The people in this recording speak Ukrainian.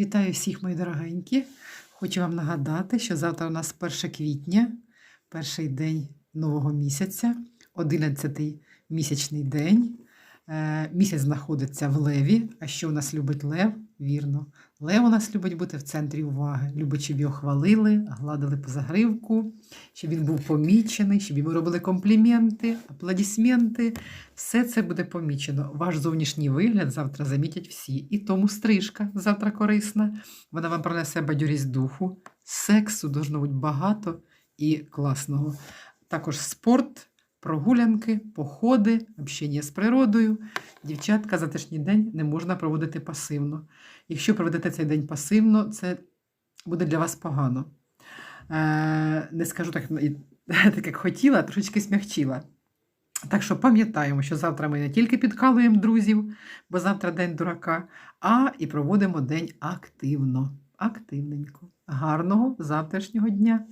Вітаю всіх, мої дорогенькі. Хочу вам нагадати, що завтра у нас 1 квітня, перший день нового місяця, 11-й місячний день. Е, Місяць знаходиться в леві. А що у нас любить лев? Вірно. Лев у нас любить бути в центрі уваги. Любить, щоб його хвалили, гладили по загривку, щоб він був помічений, щоб йому робили компліменти, аплодисменти. Все це буде помічено. Ваш зовнішній вигляд завтра замітять всі. І тому стрижка завтра корисна. Вона вам принесе бадьорість духу. Сексу должно бути багато і класного. Також спорт, прогулянки, походи, общення з природою. Дівчатка, затишній день не можна проводити пасивно. Якщо проведете цей день пасивно, це буде для вас погано. Е, не скажу так, так, як хотіла, трошечки смягчила. Так що пам'ятаємо, що завтра ми не тільки підкалуємо друзів, бо завтра день дурака, а і проводимо день активно, активненько. Гарного завтрашнього дня!